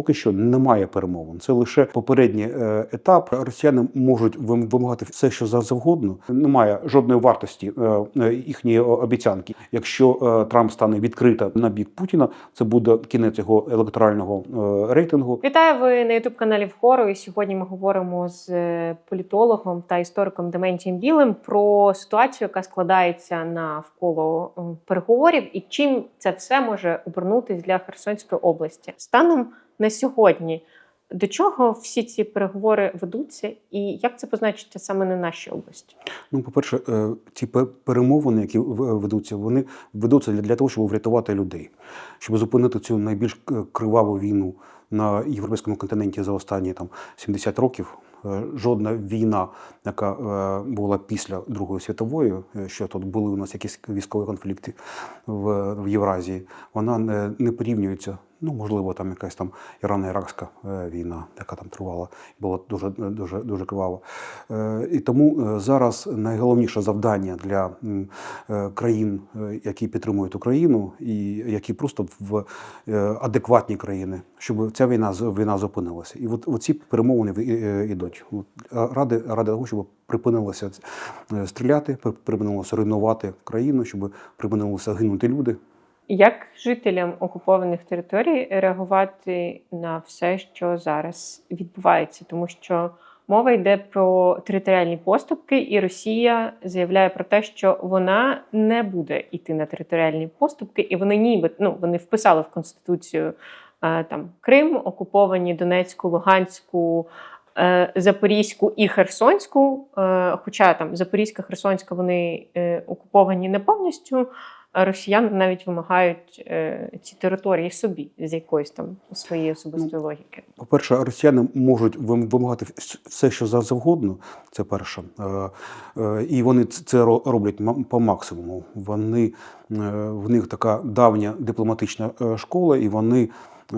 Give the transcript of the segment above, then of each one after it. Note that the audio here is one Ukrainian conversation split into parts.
поки що немає перемовин. Це лише попередній е, етап. Росіяни можуть вим- вимагати все, що за- завгодно. Немає жодної вартості е, е, їхньої обіцянки. Якщо Трамп стане відкрито на бік Путіна, це буде кінець його електорального рейтингу. Вітаю ви на ютуб каналі Вхору. І сьогодні ми говоримо з політологом та істориком Дементієм Білим про ситуацію, яка складається навколо переговорів, і чим це все може обернутися для Херсонської області. Станом на сьогодні до чого всі ці переговори ведуться, і як це позначиться саме на нашій області? Ну, по-перше, е, ці пе- перемовини, які ведуться, вони ведуться для того, щоб врятувати людей, щоб зупинити цю найбільш криваву війну на європейському континенті за останні там 70 років. Е, Жодна війна, яка е, була після Другої світової, е, що тут були у нас якісь військові конфлікти в, Євразії, вона не порівнюється. Ну, можливо, там якась там Ірано-Іракська е, війна, яка там тривала, була дуже дуже дуже кривава. Е, І тому е, зараз найголовніше завдання для е, країн, е, які підтримують Україну, і які просто в е, адекватні країни, щоб ця війна війна зупинилася. І от оці перемовини і- е, ідуть. От, е, Ради ради того, щоб припинилося е, стріляти, при- припинилося руйнувати країну, щоб припинилося гинути люди. Як жителям окупованих територій реагувати на все, що зараз відбувається, тому що мова йде про територіальні поступки, і Росія заявляє про те, що вона не буде йти на територіальні поступки, і вони ніби ну вони вписали в конституцію е, там Крим, окуповані Донецьку, Луганську. е, Запорізьку і Херсонську, е, хоча там Запорізька, Херсонська вони окуповані не повністю, росіяни навіть вимагають е, ці території собі з якоїсь там своєї особистої логіки. По-перше, росіяни можуть вим- вимагати все, що за- завгодно. Це перше. Е, е, І вони це роблять по максимуму. Вони в них така давня дипломатична школа, і вони. Е,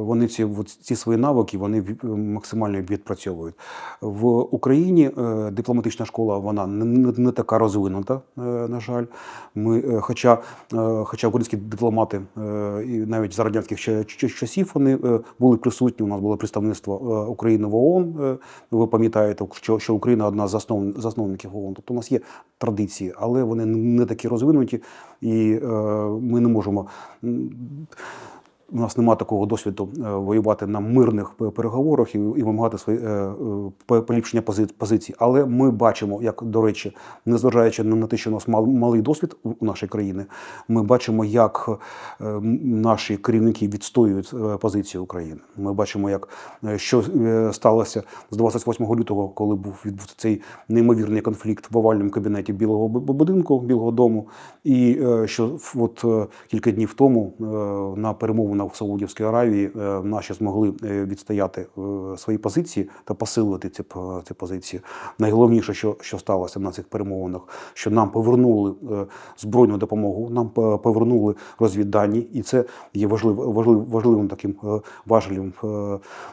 Вони ці, ці свої навики вони максимально відпрацьовують в Україні. е, Дипломатична школа вона не, не, така розвинута, е, на жаль. Ми, е, хоча, е, хоча українські дипломати е, і навіть за радянських ча- ча- часів вони е, були присутні. У нас було представництво е, України в ООН. е, Ви пам'ятаєте, що, що Україна одна з основ, засновників ООН. Тобто у нас є традиції, але вони не такі розвинуті, і е, ми не можемо. У нас немає такого досвіду е, воювати на мирних переговорах і, вимагати свої е, е, поліпшення пози- позицій. Але ми бачимо, як до речі, незважаючи на те, що у нас мал- малий досвід у нашої країни, ми бачимо, як наші керівники відстоюють позицію України. Ми бачимо, як що сталося з 28 лютого, коли був відбувся цей неймовірний конфлікт в овальному кабінеті Білого будинку, Білого Дому, і що от кілька днів тому на перемовинах в Саудівській Аравії е, наші змогли е, відстояти е, свої позиції та посилити ці, ці позиції. Найголовніше, що, що сталося на цих перемовинах, що нам повернули збройну допомогу, нам повернули розвіддані, і це є важлив, важлив, важливим таким важелем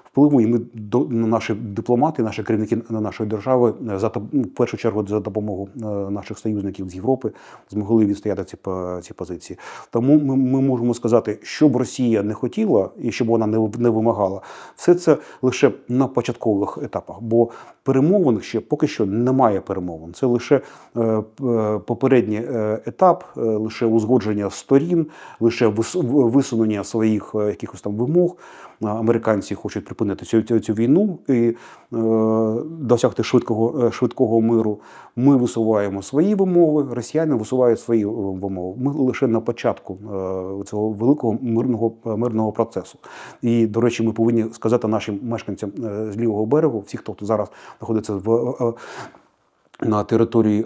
впливу. І ми до на наші дипломати, наші керівники на нашої держави за ну, в першу чергу за допомогу наших союзників з Європи змогли відстояти ці, ці позиції. Тому ми, ми можемо сказати, що б Росія не хотіла і щоб вона не, не вимагала, все це лише на початкових етапах. Бо перемовин ще поки що немає перемовин. Це лише е, е, попередній е, етап, лише узгодження сторін, лише вис- висунення своїх якихось там вимог. А Американці хочуть припинити цю, цю, війну і е, досягти швидкого, е, швидкого миру. Ми висуваємо свої вимови, росіяни висувають свої е, вимови. Ми лише на початку е, цього великого мирного, мирного процесу. І, до речі, ми повинні сказати нашим мешканцям е, з лівого берегу, всі, хто зараз знаходиться в. е, на території, е,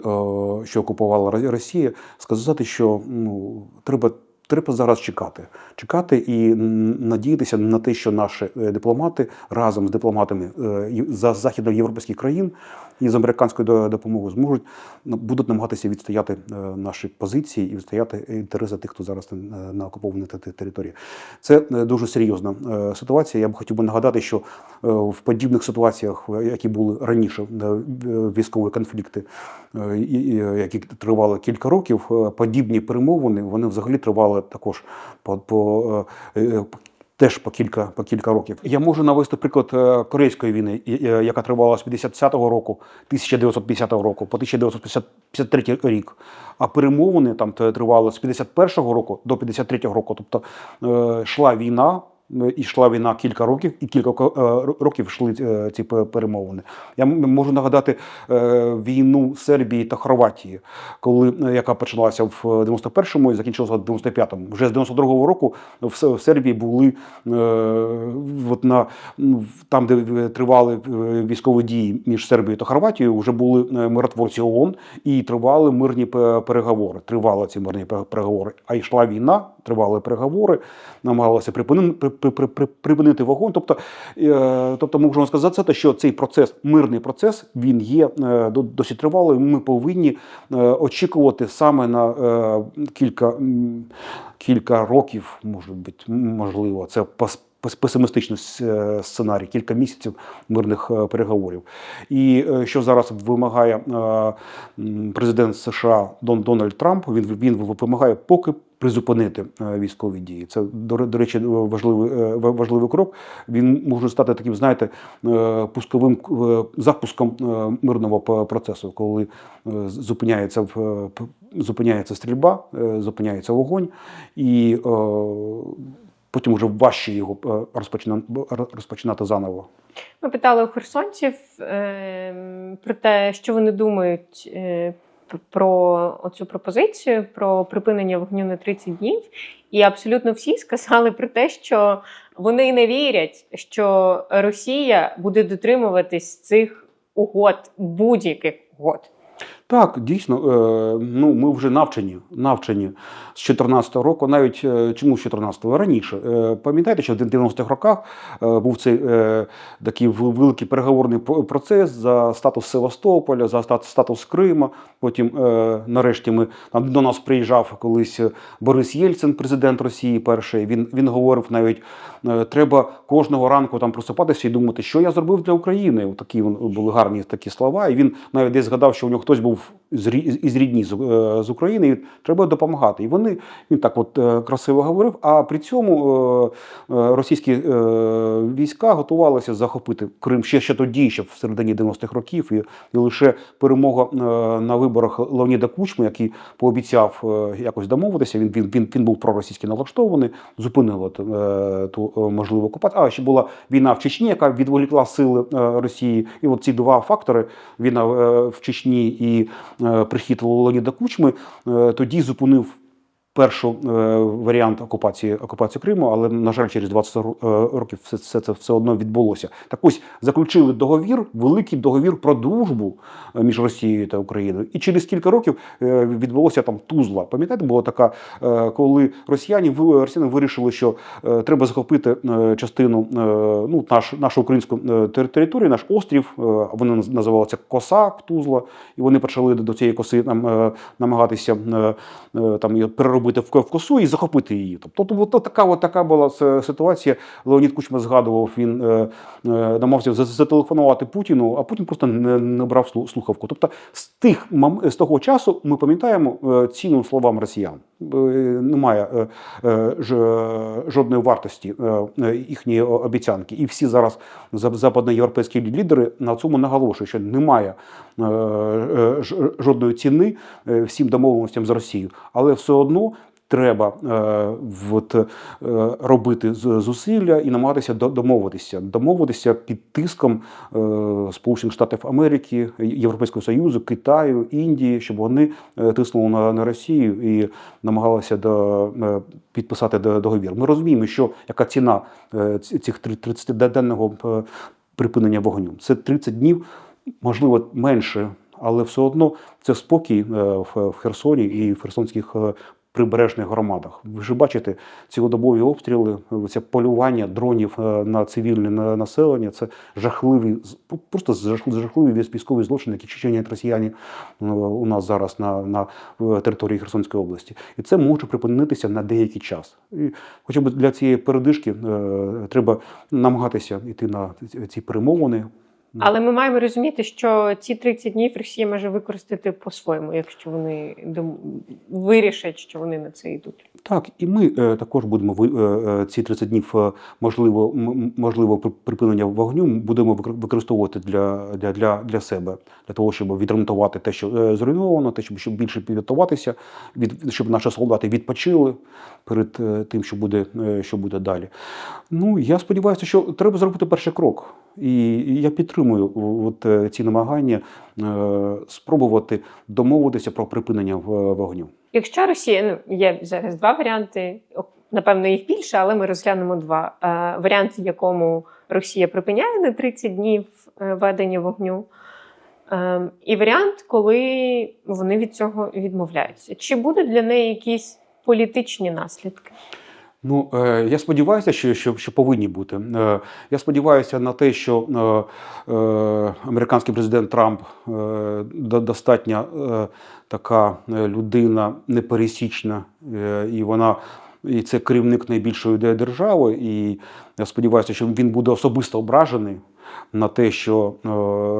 що окупувала Росія, сказати, що ну треба. Треба зараз чекати, чекати і надіятися на те, що наші е, дипломати разом з дипломатами е, за західноєвропейських країн і з американською допомогою зможуть ну, будуть намагатися відстояти е, наші позиції і відстояти інтереси тих, хто зараз на, окупованій те- те- території. Це дуже серйозна ситуація. Я б хотів би нагадати, що в подібних ситуаціях, які були раніше, військові конфлікти, які тривали кілька років, подібні перемовини вони взагалі тривали також по, по е, е, Теж по кілька, по кілька років. Я можу навести приклад е, Корейської війни, яка тривала з 50-го року, 1950 року по 1953 рік. А перемовини там тривали з 51-го року до 53-го року. Тобто йшла війна, йшла війна кілька років, і кілька е, років йшли е, ці пе- перемовини. Я можу нагадати е, війну Сербії та Хорватії, коли яка почалася в 91-му і закінчилася в 95-му. Вже з 92-го року в, Сербії були от на там, де тривали військові дії між Сербією та Хорватією, вже були миротворці ООН і тривали мирні пе- переговори. Тривали ці мирні пе- переговори. А йшла війна, тривали переговори, намагалися припинити, при- при- при- при- припинити вогонь. Тобто, е, тобто ми можемо сказати, що цей процес, мирний процес, він є е, до- досить тривалий. Ми повинні е, очікувати саме на кілька, кілька років, може бути, можливо, це песимістичний сценарій, кілька місяців мирних переговорів. І що зараз вимагає президент США Дон Дональд Трамп, він, він вимагає поки призупинити е, військові дії. Це до, речі, важливий, е, важливий крок. Він може стати таким, знаєте, е, пусковим запуском мирного процесу, коли зупиняється в- зупиняється стрільба, зупиняється вогонь, і потім вже важче його розпочина- розпочинати заново. Ми питали у херсонців е, про те, що вони думають е, про оцю пропозицію про припинення вогню на 30 днів. І абсолютно всі сказали про те, що вони не вірять, що Росія буде дотримуватись цих угод, будь-яких угод. Так, дійсно, е, ну ми вже навчені, навчені з 14-го року, навіть е, чому з 14-го раніше. Е, Пам'ятаєте, що в 90-х роках був цей такий великий переговорний процес за статус Севастополя, за стат- статус Крима. Потім, нарешті, ми там до нас приїжджав колись Борис Єльцин, президент Росії, перший. Він він говорив навіть, треба кожного ранку там просипатися і думати, що я зробив для України. Такі були гарні такі слова. І він навіть десь згадав, що у нього хтось був з рі- із рідні з, е, України, і треба допомагати. І вони він так от е, красиво говорив. А при цьому е, російські війська готувалися захопити Крим ще ще тоді, ще в середині 90-х років, і, і лише перемога на виборах Леоніда Кучми, який пообіцяв якось домовитися. Він він він, він був проросійськи налаштований, зупинило е, ту можливу окупацію. А ще була війна в Чечні, яка відволікла сили Росії. І от ці два фактори: війна в Чечні і прихід Леоніда Кучми, е, тоді зупинив. Першу е, варіант окупації окупації Криму, але на жаль, через 20 е, років все, все це все одно відбулося. Так ось заключили договір, великий договір про дружбу е, між Росією та Україною. І через кілька років відбулося там Тузла. Пам'ятаєте, була така, коли росіяни росіяни вирішили, що треба захопити частину ну наш, нашу українську територію, наш острів. Вони наз- називалися Косак, Тузла, і вони почали до цієї коси нам намагатися там переробити в в косу і захопити її. Тобто, от, то така, от така була ситуація. Леонід Кучма згадував, він е, е, намагався за- зателефонувати Путіну, а Путін просто не, не брав слухавку. Тобто, з тих з того часу ми пам'ятаємо е, ціну словам росіян. Е, Немає е, е, жодної вартості їхньої обіцянки. І всі зараз за- западноєвропейські лідери на цьому наголошують, що немає жодної ціни всім домовленостям з Росією, але все одно. Треба е, от, е, робити зусилля і намагатися домовитися, домовитися під тиском е, Сполучених Штатів Америки, Європейського Союзу, Китаю, Індії, щоб вони е, тиснули на, на Росію і намагалися до, е, підписати до- договір. Ми розуміємо, що яка ціна е, цих 30-денного е, припинення вогню. Це 30 днів, можливо, менше, але все одно це спокій е, в в Херсоні і в херсонських е, прибережних громадах. Ви ж бачите цілодобові обстріли, це полювання дронів е, на цивільне населення. Це жахливі, просто жах- жахливі військові злочини, які чинять росіяни е, у нас зараз на, на території Херсонської області. І це може припинитися на деякий час. І хоча б для цієї передишки е, треба намагатися йти на ці перемовини. Але ми маємо розуміти, що ці 30 днів Росія може використати по-своєму, якщо вони вирішать, що вони на це йдуть. Так, і ми е, також будемо ви- е, е, ці 30 днів е, можливо, можливо припинення вогню будемо використовувати для, для, для, для себе, для того, щоб відремонтувати те, що е, зруйновано, те, щоб, щоб більше підготуватися, від, щоб наші солдати відпочили перед е, тим, що буде, е, що буде далі. Ну, я сподіваюся, що треба зробити перший крок. І я підтримую от, е, ці намагання е, спробувати домовитися про припинення вогню. Якщо Росія ну є зараз два варіанти, напевно, їх більше, але ми розглянемо два. Е, варіант, якому Росія припиняє на 30 днів ведення вогню, і варіант, коли вони від цього відмовляються. Чи будуть для неї якісь політичні наслідки? Ну, е, я сподіваюся, що, що, що повинні бути. Е, я сподіваюся на те, що е, американський президент Трамп до- достатньо е, така людина непересічна, і вона. І це керівник найбільшої де- держави, і я сподіваюся, що він буде особисто ображений на те, що е,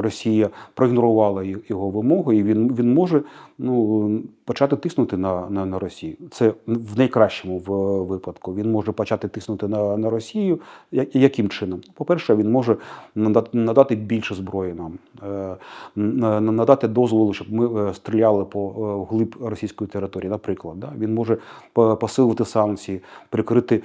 Росія проігнорувала його вимоги, і він, він може ну, почати тиснути на, на, на Росію. Це в найкращому випадку. Він може почати тиснути на, на Росію. Яким чином? По-перше, він може надати, більше зброї нам, е, на- на- надати дозволу, щоб ми е, стріляли по глиб російської території. Наприклад, да? він може посилити санкції, перекрити,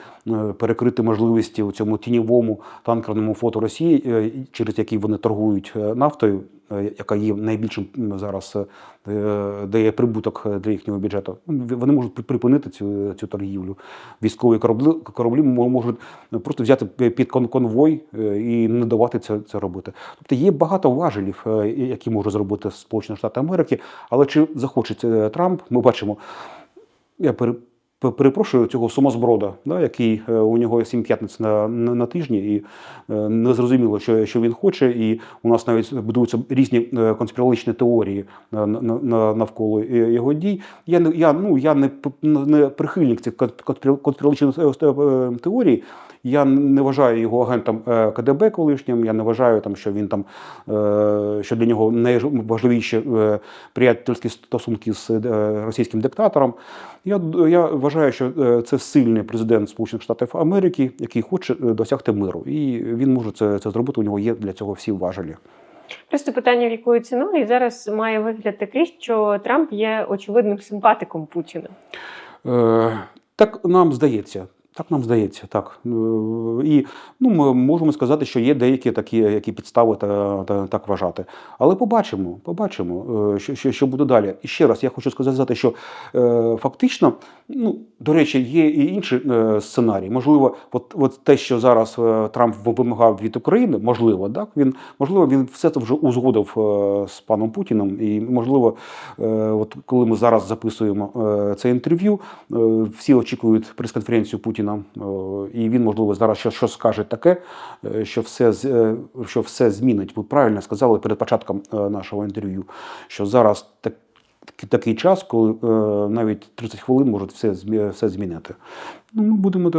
перекрити можливості у цьому тіньовому танкерному фото Росії, через який вони торгують е, нафтою, е, яка є найбільшим зараз, е, де є прибуток для їхнього бюджету. Вони можуть припинити цю, цю торгівлю. Військові кораблі, кораблі можуть просто взяти під кон- конвой і не давати це, це робити. Тобто є багато важелів, які може зробити Сполучені Штати Америки, але чи захоче Трамп, ми бачимо. Я перепрошую цього сумасброда, да, який е, у нього сім п'ятниць на, на, на тижні, і е, не зрозуміло, що, що він хоче. І у нас навіть будуються різні е, конспірологічні теорії на, на, на, навколо е, його дій. Я не я, ну, я не, не прихильник цих кон- конспір- конспірологічних е, е, теорій. Я не вважаю його агентом е, КДБ колишнім. Я не вважаю там, що він там е, що для нього найважливіші е, приятельські стосунки з російським диктатором. Я, я вважаю, що це сильний президент Сполучених Штатів Америки, який хоче досягти миру, і він може це, це зробити. У нього є для цього всі важелі. Просто питання, в якою ціною і зараз має вигляд такий, що Трамп є очевидним симпатиком Путіна. Е, так нам здається. Так нам здається, так. Е, І ну, ми можемо сказати, що є деякі такі які підстави та, та, так вважати. Але побачимо, побачимо, е, що, що, що буде далі. І ще раз я хочу сказати, що е, фактично, ну, до речі, є і інші е, сценарії. Можливо, от, от те, що зараз е, Трамп вимагав від України, можливо, так, він, можливо, він все це вже узгодив е, з паном Путіним. І, можливо, е, от коли ми зараз записуємо е, це інтерв'ю, е, всі очікують прес-конференцію Путіна, е, і він, можливо, зараз що, що скаже таке, е, що все, е, що все змінить. Ви правильно сказали перед початком нашого інтерв'ю, що зараз так. такий- час, коли навіть 30 хвилин можуть все, все змінити. Ну, ми будемо,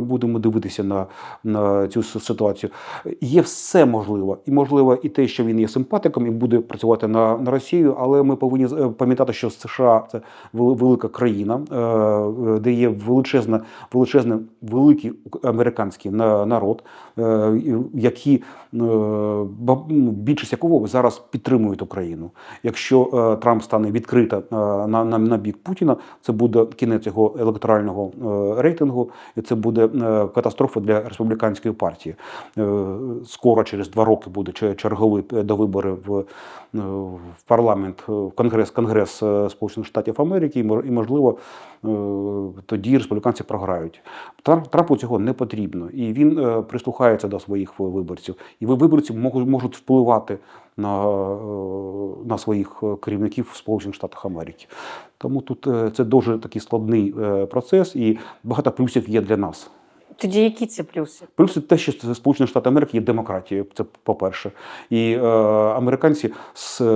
будемо дивитися на, на цю ситуацію. Є все можливо, і можливо і те, що він є симпатиком і буде працювати на, на Росію, але ми повинні пам'ятати, що США це велика країна, е, е, де є величезна, величезний великий американський на- народ, е, які ну, більшість якого зараз підтримують Україну. Якщо Трамп стане відкрито е, на, на, на бік Путіна, це буде кінець його електорального е, рейтингу, і це буде е, катастрофа для республіканської партії. Е, Скоро через два роки буде чер- черговий е, до вибори в, парламент, в конгрес, конгрес Сполучених Штатів Америки, і можливо тоді республіканці програють. Трампу цього не потрібно, і він прислухається до своїх виборців. І виборці можуть впливати на, е, на своїх е, керівників в Сполучених Штатах Америки. Тому тут е, це дуже такий складний процес, і багато плюсів є для нас. Тоді які це плюси? Плюс те, що Сполучені Штати Америки є демократією, це по-перше. І е, американці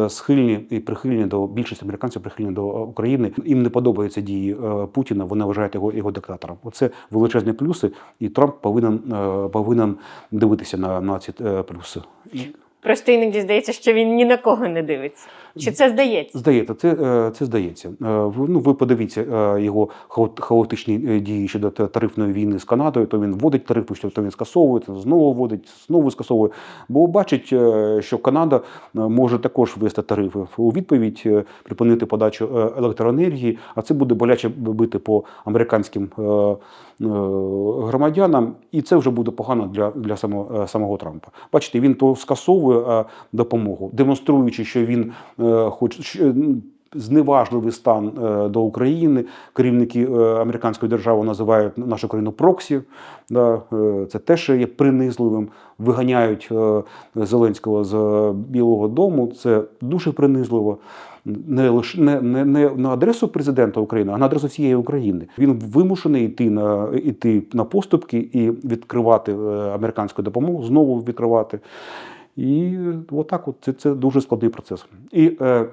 схильні і прихильні до більшість американців прихильні до України. Їм не подобаються дії е, Путіна. Вони вважають його його диктатором. Оце величезні плюси, і Трамп повинен, е, повинен дивитися на, на ці е, плюси. Просто іноді здається, що він ні на кого не дивиться. Чи це здається? Здається, це, е, це здається. Е, Ну, ви подивіться е, його хаотичні дії щодо тарифної війни з Канадою, то він вводить тарифи, що то він скасовує, то знову вводить, знову скасовує. Бо бачить, що Канада може також ввести тарифи у відповідь, припинити подачу електроенергії, а це буде боляче бити по американським громадянам, і це вже буде погано для, для самого, самого Трампа. Бачите, він то скасовує е, допомогу, демонструючи, що він е, хоч зневажливий стан е, до України. Керівники американської держави називають нашу країну проксі. Це теж є принизливим. Виганяють Зеленського з Білого Дому. Це дуже принизливо. Не лише не, не, не на адресу президента України, а на адресу всієї України. Він вимушений йти на йти на поступки і відкривати американську допомогу, знову відкривати. І отак, от це, це дуже складний процес. І е,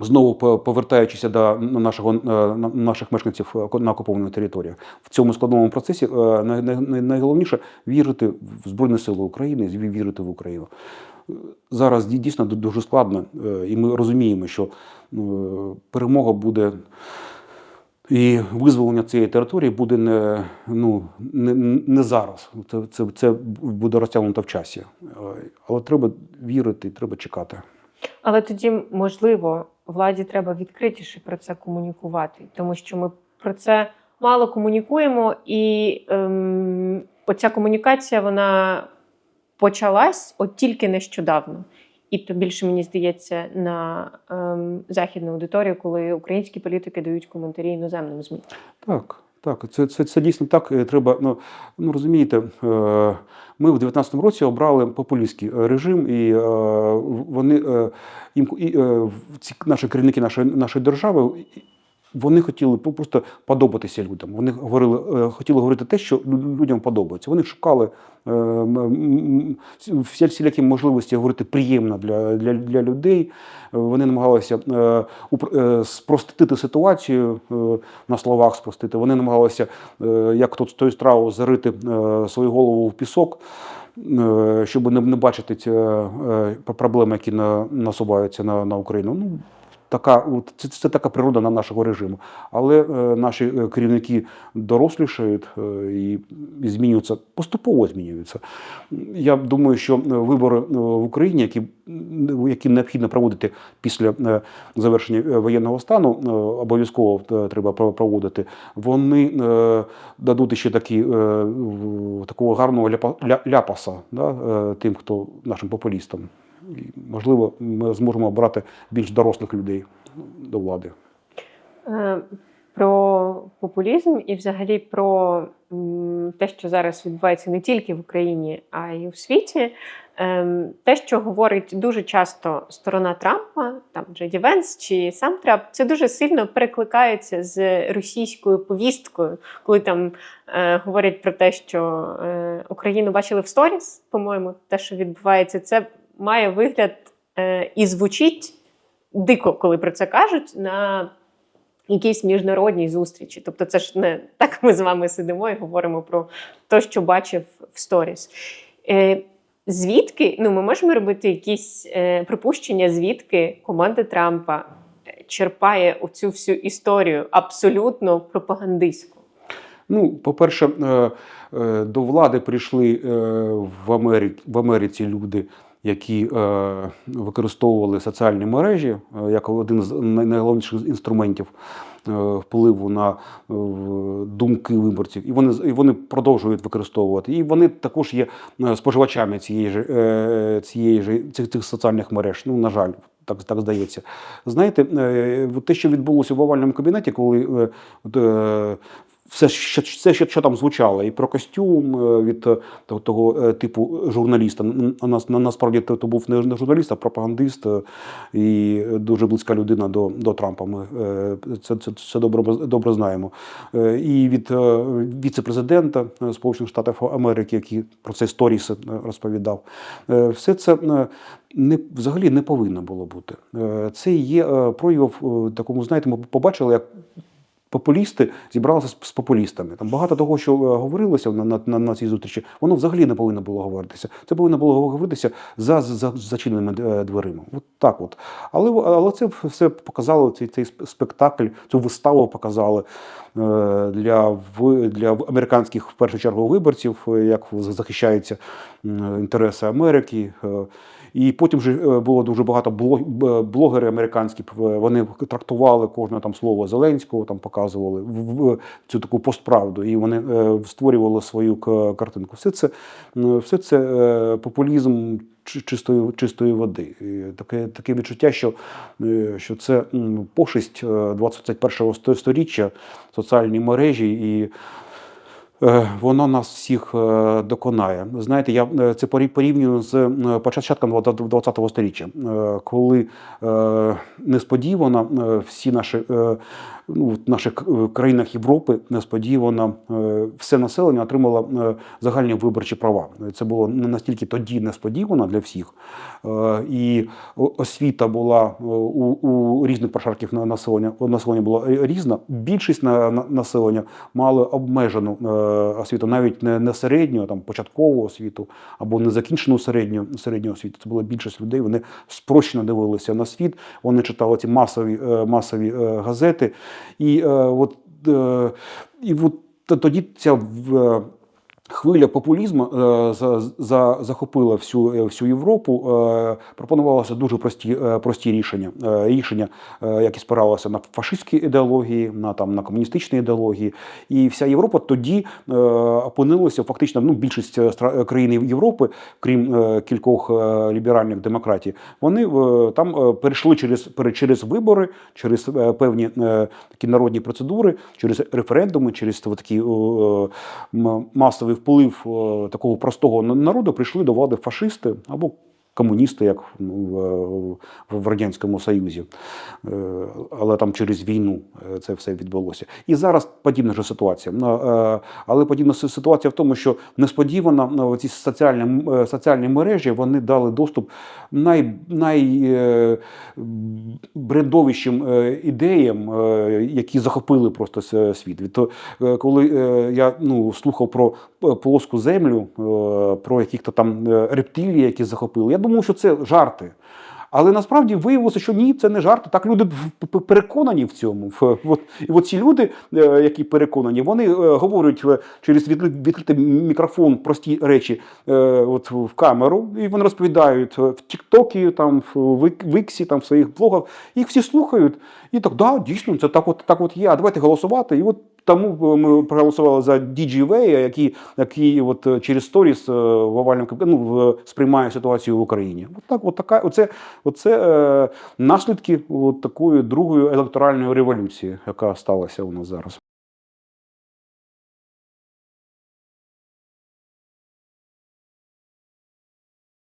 знову по- повертаючися до нашого, е, на- наших мешканців е, на окупованих територіях, в цьому складному процесі е, най- най- най- найголовніше вірити в Збройні Сили України, ві- вірити в Україну. Зараз дійсно дуже складно, е, і ми розуміємо, що е, перемога буде. І визволення цієї території буде не, ну, не, не зараз. Це, це, це буде розтягнуто в часі. Але треба вірити, треба чекати. Але тоді, можливо, владі треба відкритіше про це комунікувати, тому що ми про це мало комунікуємо, і ем, оця комунікація вона почалась от тільки нещодавно. І то більше мені здається на ем, західну аудиторію, коли українські політики дають коментарі іноземним ЗМІ. Так, так, це, це, це дійсно так. Е, Треба, ну, ну розумієте, е, ми в 19-му році обрали популістський е, режим, і вони їм і, ці наші керівники нашої, нашої держави. Вони хотіли просто подобатися людям. Вони говорили, е, хотіли говорити те, що лю- людям подобається. Вони шукали е, всілякі можливості говорити приємно для, для, для людей. Вони намагалися е, спростити ситуацію на словах спростити. Вони намагалися, як тут з тою страву, зарити свою голову в пісок, щоб не, бачити ці проблеми, які на, насуваються на, на Україну. Ну, Така, це, це така природа на нашого режиму. Але е, наші е, керівники дорослішають е, і, змінюються, поступово змінюються. Я думаю, що е, вибори е, в Україні, які, які необхідно проводити після завершення воєнного стану, обов'язково треба про- проводити, вони е, дадуть ще такі, е, такого гарного ляпа- ля- ляпаса да, тим, хто нашим популістам. Можливо, ми зможемо обрати більш дорослих людей до влади. Е, Про популізм і взагалі про те, що зараз відбувається не тільки в Україні, а й у світі. Ем, Те, що говорить дуже часто сторона Трампа, там Джеді Венс чи сам Трамп, це дуже сильно перекликається з російською повісткою, коли там е, говорять про те, що е, Україну бачили в сторіс, по-моєму, те, що відбувається, це має вигляд е, і звучить дико, коли про це кажуть. на якійсь міжнародній зустрічі. Тобто, це ж не так ми з вами сидимо і говоримо про те, що бачив в сторіс. Е, звідки ну, ми можемо робити якісь е, припущення, звідки команда Трампа е, черпає оцю всю історію абсолютно пропагандистську. Ну, по-перше, е, е, до влади прийшли в Америці люди, які е, використовували соціальні мережі е, як один з найголовніших інструментів е, впливу на е, думки виборців. І вони, і вони продовжують використовувати. І вони також є е, споживачами цієї ж, е, цієї ж, цих, цих соціальних мереж. Ну, на жаль. Так, так здається. Знаєте, е, те, що відбулося в овальному кабінеті, коли е, все, що, все, що, що там звучало, і про костюм е, від е, того, того е, типу журналіста. Нас, на, насправді то, був не журналіст, а пропагандист і дуже близька людина до, до Трампа. Ми це, це, це добре, добре знаємо. І від віце-президента Сполучених Штатів Америки, який про це сторіс розповідав. Все це не, взагалі не повинно було бути. Це є прояв такому, знаєте, ми побачили, як популісти зібралися з, популістами. Там багато того, що е, говорилося на, на, на, на цій зустрічі, воно взагалі не повинно було говоритися. Це повинно було говоритися за, за зачиненими е, дверима. От так от. Але, але це все показало, цей, цей спектакль, цю виставу показали е, для, для американських в першу чергу виборців, як захищаються інтереси Америки. І потім вже е, було дуже багато блогери американські. Вони трактували кожне там слово Зеленського, там показували в- цю таку постправду, і вони е, створювали свою картинку. Все це, все це е, популізм чи- чистої, чистої води. Таке, таке відчуття, що, що це пошесть е, 21 сто- сторіччя, соціальні мережі і. Е, Воно нас всіх е, доконає. Знаєте, я е, це порі- порівнюю з початком 20-го сторіччя, е, коли несподівано всі наші ну, в наших е, країнах Європи несподівано е, все населення отримало е, загальні виборчі права. Це було не настільки тоді несподівано для всіх, і освіта була у, у різних прошарків на- населення. Населення була е, різна. Більшість на, на- населення мали обмежену освіту, навіть не, не середню, там початкову освіту або незакінчену середню, середню освіту. Це була більшість людей. Вони спрощено дивилися на світ. Вони читали ці масові, масові газети. І е, от, е, і от тоді ця е, хвиля популізму е, за, за, захопила всю, е, всю Європу. Е, дуже прості, е, прості рішення. Е, рішення, які спиралися на фашистські ідеології, на, там, на комуністичні ідеології. І вся Європа тоді опинилася фактично ну, більшість країн Європи, крім кількох ліберальних демократій, вони е, там перейшли через, через вибори, через певні такі народні процедури, через референдуми, через такі м- масовий вплив е, такого простого народу прийшли до влади фашисти або комуністи, як ну, в, в Радянському Союзі. Е, Але там через війну е, це все відбулося. І зараз подібна ж ситуація. Ну, Але подібна ситуація в тому, що несподівано ну, ці соціальні, соціальні мережі вони дали доступ най, ідеям, які захопили просто світ. Від коли я ну, слухав про плоску землю, е, про яких-то там е, рептилій, які захопили, я думав, що це жарти. Але насправді виявилося, що ні, це не жарти. Так люди переконані в цьому. От, і от ці люди, е, які переконані, вони говорять через відкрит- відкритий мікрофон прості речі от в камеру, і вони розповідають в Тіктокі, там в Вик- Віксі, там в своїх блогах. Їх всі слухають. І так, да, дійсно, це так, от так от є. А давайте голосувати. І от тому ми проголосували за DGV, який, який от е, через сторіс е, в овальному ну, сприймає ситуацію в Україні. От так, от така, оце, оце е, наслідки от такої другої електоральної революції, яка сталася у нас зараз.